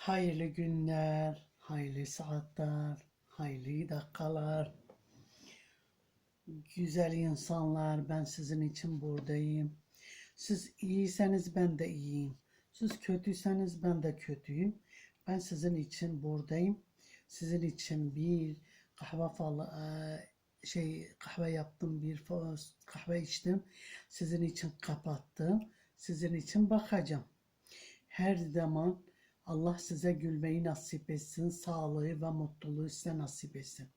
Hayırlı günler, hayırlı saatler, hayırlı dakikalar. Güzel insanlar, ben sizin için buradayım. Siz iyiyseniz ben de iyiyim. Siz kötüyseniz ben de kötüyüm. Ben sizin için buradayım. Sizin için bir kahve falı eee, şey kahve yaptım, bir kahve içtim. Sizin için kapattım. Sizin için bakacağım. Her zaman Allah size gülmeyi nasip etsin, sağlığı ve mutluluğu size nasip etsin.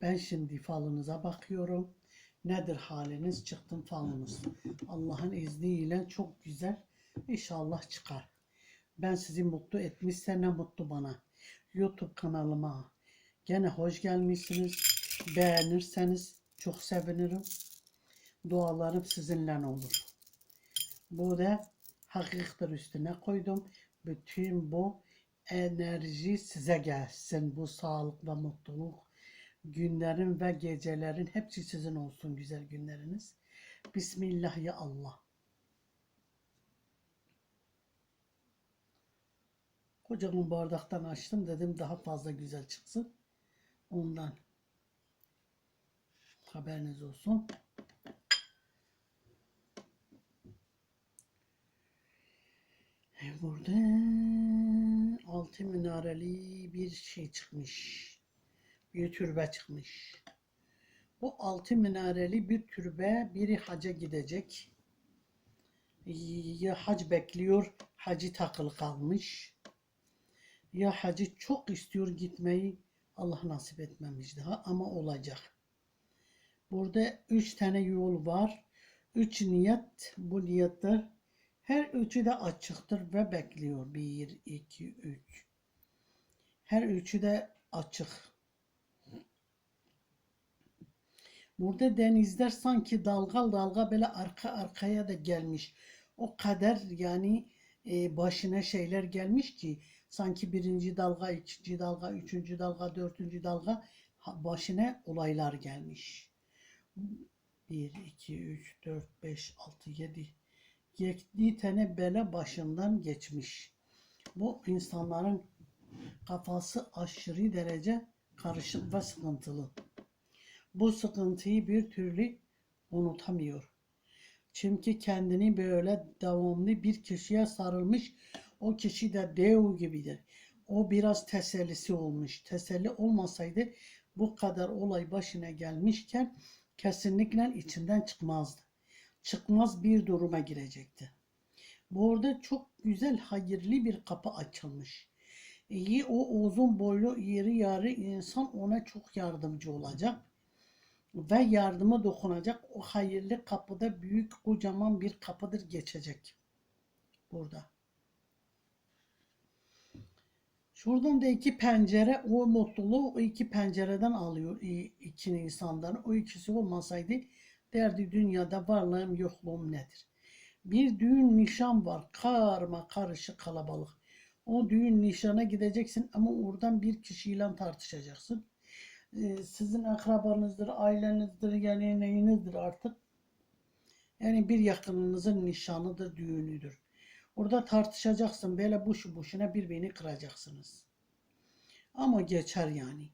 Ben şimdi falınıza bakıyorum. Nedir haliniz? Çıktım falınız. Allah'ın izniyle çok güzel inşallah çıkar. Ben sizi mutlu etmişse ne mutlu bana. YouTube kanalıma gene hoş gelmişsiniz. Beğenirseniz çok sevinirim. Dualarım sizinle olur. Bu da hakiktir üstüne koydum. Bütün bu enerji size gelsin. Bu sağlık ve mutluluk günlerin ve gecelerin hepsi sizin olsun güzel günleriniz. Bismillah ya Allah. Kocaman bardaktan açtım dedim daha fazla güzel çıksın. Ondan haberiniz olsun. Burada altı minareli bir şey çıkmış. Bir türbe çıkmış. Bu altı minareli bir türbe biri haca gidecek. Ya hac bekliyor, hacı takılı kalmış. Ya hacı çok istiyor gitmeyi, Allah nasip etmemiş daha ama olacak. Burada üç tane yol var. Üç niyet, bu niyetler her üçü de açıktır ve bekliyor. 1, 2, 3. Her üçü de açık. Burada denizler sanki dalga dalga böyle arka arkaya da gelmiş. O kadar yani e, başına şeyler gelmiş ki sanki birinci dalga, ikinci dalga, üçüncü dalga, dördüncü dalga başına olaylar gelmiş. 1, 2, 3, 4, 5, 6, 7, yekni tene bele başından geçmiş. Bu insanların kafası aşırı derece karışık ve sıkıntılı. Bu sıkıntıyı bir türlü unutamıyor. Çünkü kendini böyle devamlı bir kişiye sarılmış, o kişi de dev gibidir. O biraz tesellisi olmuş. Teselli olmasaydı bu kadar olay başına gelmişken kesinlikle içinden çıkmazdı. Çıkmaz bir duruma girecekti. Burada çok güzel hayırlı bir kapı açılmış. İyi o uzun boylu iri yarı insan ona çok yardımcı olacak ve yardıma dokunacak. O hayırlı kapıda büyük kocaman bir kapıdır geçecek. Burada. Şuradan da iki pencere o mutluluğu o iki pencereden alıyor iki insandan. O ikisi olmasaydı derdi dünyada varlığım yokluğum nedir? Bir düğün nişan var. Karma karışık kalabalık. O düğün nişana gideceksin ama oradan bir kişiyle tartışacaksın. Ee, sizin akrabanızdır, ailenizdir, yani neyinizdir artık. Yani bir yakınınızın nişanıdır, düğünüdür. Orada tartışacaksın. Böyle boşu boşuna birbirini kıracaksınız. Ama geçer yani.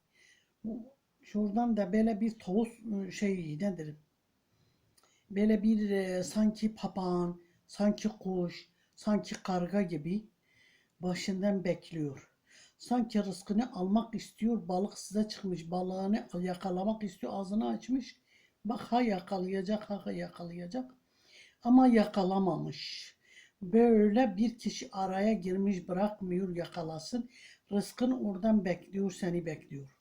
Şuradan da böyle bir tavus ıı, şey nedir? Böyle bir e, sanki papağan, sanki kuş, sanki karga gibi başından bekliyor. Sanki rızkını almak istiyor. Balık size çıkmış. Balığını yakalamak istiyor. Ağzını açmış. Bak ha yakalayacak, ha yakalayacak. Ama yakalamamış. Böyle bir kişi araya girmiş bırakmıyor yakalasın. Rızkın oradan bekliyor, seni bekliyor.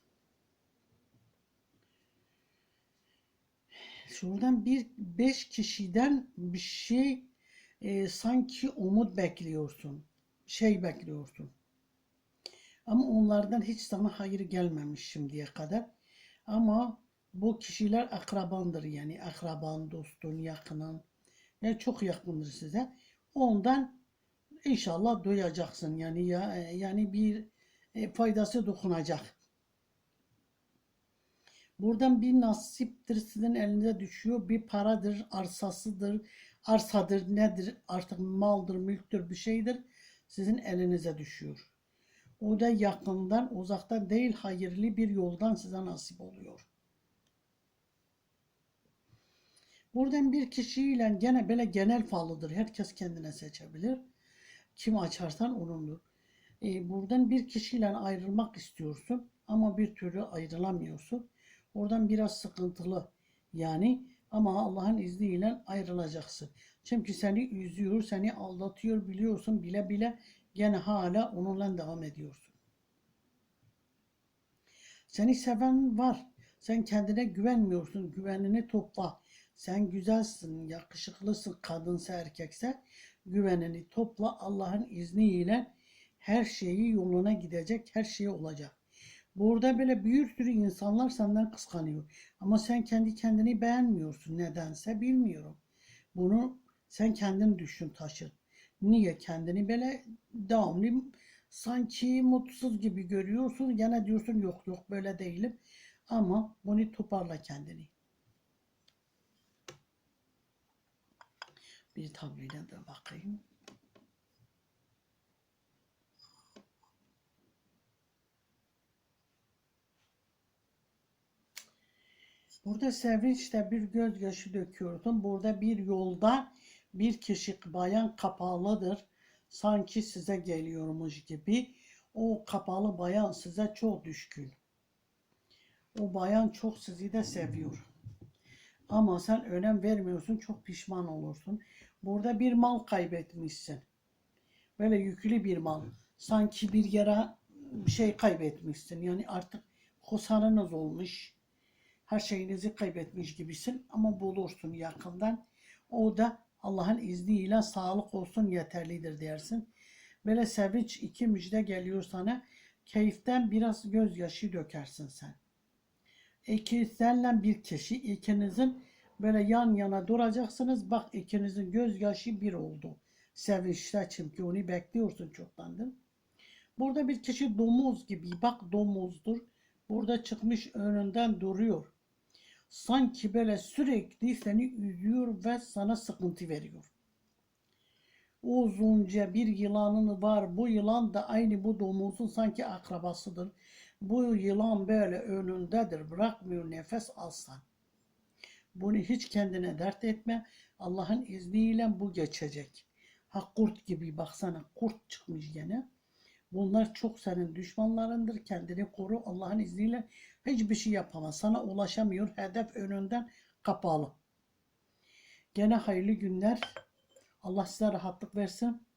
Şuradan bir beş kişiden bir şey e, sanki umut bekliyorsun. Şey bekliyorsun. Ama onlardan hiç sana hayır gelmemiş şimdiye kadar. Ama bu kişiler akrabandır yani akraban, dostun, yakının. Yani çok yakındır size. Ondan inşallah duyacaksın yani ya yani bir e, faydası dokunacak. Buradan bir nasiptir sizin elinize düşüyor. Bir paradır, arsasıdır, arsadır, nedir artık maldır, mülktür bir şeydir. Sizin elinize düşüyor. O da yakından, uzaktan değil hayırlı bir yoldan size nasip oluyor. Buradan bir kişiyle gene böyle genel falıdır. Herkes kendine seçebilir. Kim açarsan onundur. E, buradan bir kişiyle ayrılmak istiyorsun ama bir türlü ayrılamıyorsun. Oradan biraz sıkıntılı yani ama Allah'ın izniyle ayrılacaksın. Çünkü seni üzüyor, seni aldatıyor biliyorsun bile bile gene hala onunla devam ediyorsun. Seni seven var. Sen kendine güvenmiyorsun. Güvenini topla. Sen güzelsin, yakışıklısın, kadınsa erkekse güvenini topla. Allah'ın izniyle her şeyi yoluna gidecek, her şey olacak. Burada böyle bir sürü insanlar senden kıskanıyor. Ama sen kendi kendini beğenmiyorsun. Nedense bilmiyorum. Bunu sen kendin düşün taşın. Niye kendini böyle devamlı sanki mutsuz gibi görüyorsun. Gene diyorsun yok yok böyle değilim. Ama bunu toparla kendini. Bir tabloyla da bakayım. Burada sevinçle bir gözyaşı döküyordum. Burada bir yolda bir kişi bayan kapalıdır. Sanki size geliyormuş gibi. O kapalı bayan size çok düşkün. O bayan çok sizi de seviyor. Ama sen önem vermiyorsun, çok pişman olursun. Burada bir mal kaybetmişsin. Böyle yüklü bir mal. Sanki bir yere bir şey kaybetmişsin. Yani artık husarınız olmuş. Her şeyinizi kaybetmiş gibisin ama bulursun yakından. O da Allah'ın izniyle sağlık olsun yeterlidir dersin. Böyle sevinç iki müjde geliyor sana. Keyiften biraz gözyaşı dökersin sen. İkinizden bir kişi ikinizin böyle yan yana duracaksınız. Bak ikinizin gözyaşı bir oldu. Sevinçte çünkü onu bekliyorsun çoktandır. Burada bir kişi domuz gibi bak domuzdur. Burada çıkmış önünden duruyor. Sanki böyle sürekli seni üzüyor ve sana sıkıntı veriyor. Uzunca bir yılanın var. Bu yılan da aynı bu domuzun sanki akrabasıdır. Bu yılan böyle önündedir. Bırakmıyor nefes alsan. Bunu hiç kendine dert etme. Allah'ın izniyle bu geçecek. Ha kurt gibi baksana kurt çıkmış gene. Bunlar çok senin düşmanlarındır. Kendini koru Allah'ın izniyle. Hiçbir şey yapamaz. Sana ulaşamıyor. Hedef önünden kapalı. Gene hayırlı günler. Allah size rahatlık versin.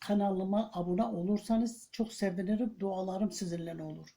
Kanalıma abone olursanız çok sevinirim. Dualarım sizinle olur.